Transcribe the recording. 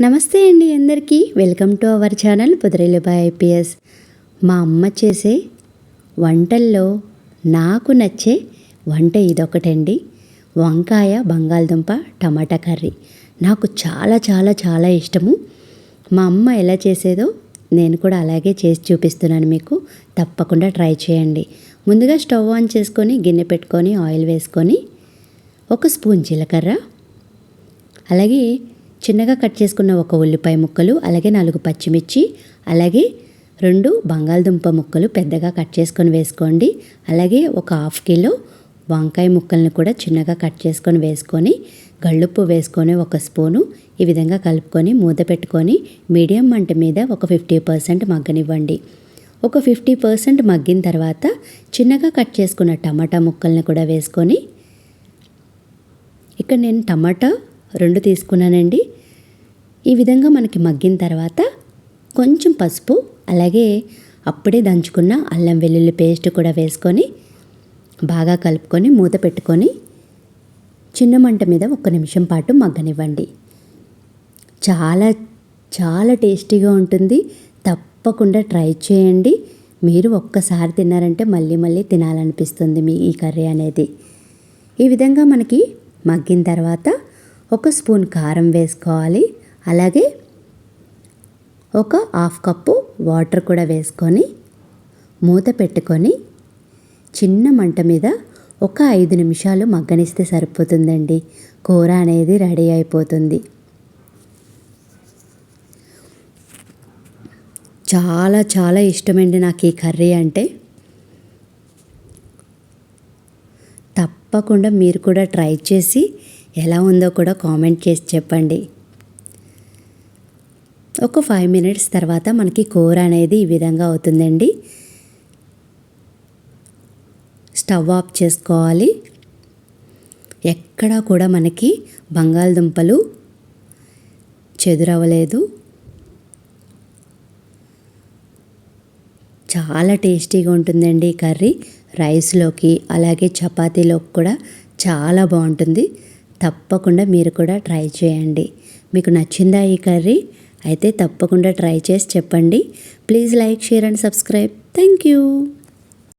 నమస్తే అండి అందరికీ. Welcome to our channel by IPS. మా అమ్మ చేసే వంటల్లో నాకు నచ్చే వంట ఇదొకటండి. వంకాయ బంగాళదుంప టమాటా కర్రీ. నాకు చాలా చాలా చాలా ఇష్టము. మా అమ్మ ఎలా చేసేదో నేను కూడా అలాగే చేసి చూపిస్తున్నాను మీకు. తప్పకుండా ట్రై చేయండి. ముందుగా స్టవ్ ఆన్ చేసుకొని గిన్నె పెట్టుకొని ఆయిల్ వేసుకొని ఒక స్పూన్ జీలకర్ర అలాగే చిన్నగా కట్ చేసుకున్న ఒక ఉల్లిపాయ ముక్కలు అలాగే నాలుగు పచ్చిమిర్చి అలాగే రెండు బంగాళదుంప ముక్కలు పెద్దగా కట్ చేసుకొని వేసుకోండి. అలాగే ఒక హాఫ్ కిలో వంకాయ ముక్కల్ని కూడా చిన్నగా కట్ చేసుకొని వేసుకొని గళ్ళుప్పు వేసుకొని ఒక స్పూను ఈ విధంగా కలుపుకొని మూత పెట్టుకొని మీడియం మంట మీద ఒక ఫిఫ్టీ పర్సెంట్ మగ్గనివ్వండి. ఒక ఫిఫ్టీ పర్సెంట్ మగ్గిన తర్వాత చిన్నగా కట్ చేసుకున్న టమాటా ముక్కల్ని కూడా వేసుకొని ఇక్కడ నేను టమాటా రెండు తీసుకున్నానండి. ఈ విధంగా మనకి మగ్గిన తర్వాత కొంచెం పసుపు అలాగే అప్పుడే దంచుకున్న అల్లం వెల్లుల్లి పేస్ట్ కూడా వేసుకొని బాగా కలుపుకొని మూత పెట్టుకొని చిన్న మంట మీద ఒక్క నిమిషం పాటు మగ్గనివ్వండి. చాలా చాలా టేస్టీగా ఉంటుంది. తప్పకుండా ట్రై చేయండి. మీరు ఒక్కసారి తిన్నారంటే మళ్ళీ మళ్ళీ తినాలనిపిస్తుంది మీ ఈ కర్రీ అనేది. ఈ విధంగా మనకి మగ్గిన తర్వాత ఒక స్పూన్ కారం వేసుకోవాలి. అలాగే ఒక హాఫ్ కప్పు వాటర్ కూడా వేసుకొని మూత పెట్టుకొని చిన్న మంట మీద ఒక ఐదు నిమిషాలు మగ్గనిస్తే సరిపోతుందండి. కూర అనేది రెడీ అయిపోతుంది. చాలా చాలా ఇష్టమండి నాకు ఈ కర్రీ అంటే. తప్పకుండా మీరు కూడా ట్రై చేసి ఎలా ఉందో కూడా కామెంట్ చేసి చెప్పండి. ఒక ఫైవ్ మినిట్స్ తర్వాత మనకి కూర అనేది ఈ విధంగా అవుతుందండి. స్టవ్ ఆఫ్ చేసుకోవాలి. ఎక్కడా కూడా మనకి బంగాళదుంపలు చెదురవ్వలేదు. చాలా టేస్టీగా ఉంటుందండి ఈ కర్రీ. రైస్లోకి అలాగే చపాతీలోకి కూడా చాలా బాగుంటుంది. తప్పకుండా మీరు కూడా ట్రై చేయండి. మీకు నచ్చిందా ఈ కర్రీ? అయితే తప్పకుండా ట్రై చేసి చెప్పండి. Please like share and subscribe. Thank you.